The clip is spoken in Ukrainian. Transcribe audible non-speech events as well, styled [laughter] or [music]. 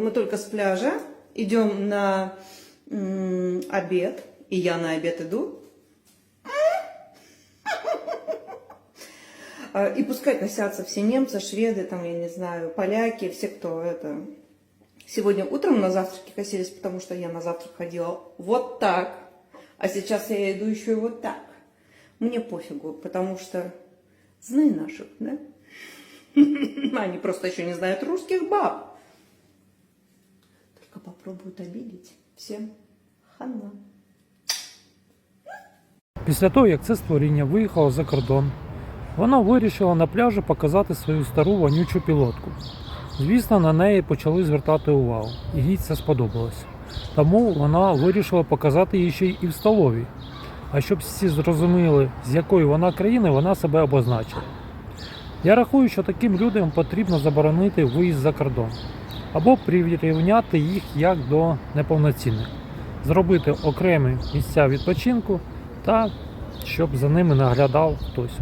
мы только с пляжа идем на обед, и я на обед иду. А, И пускай косятся все немцы, шведы, там, я не знаю, поляки, все, кто это... Сегодня утром на завтраке косились, потому что я на завтрак ходила вот так, а сейчас я иду еще и вот так. Мне пофигу, потому что знай наших, да? [laughs] Они просто еще не знают русских баб. Попробуют обидеть. Всем хана. Після того, як це створіння виїхало за кордон, вона вирішила на пляжі показати свою стару вонючу пілотку. Звісно, на неї почали звертати увагу, і їй це сподобалось. Тому вона вирішила показати її ще й в столовій. А щоб всі зрозуміли, з якої вона країни, вона себе обозначила. Я рахую, що таким людям потрібно заборонити виїзд за кордон або прирівняти їх як до неповноцінних, зробити окремі місця відпочинку та щоб за ними наглядав хтось.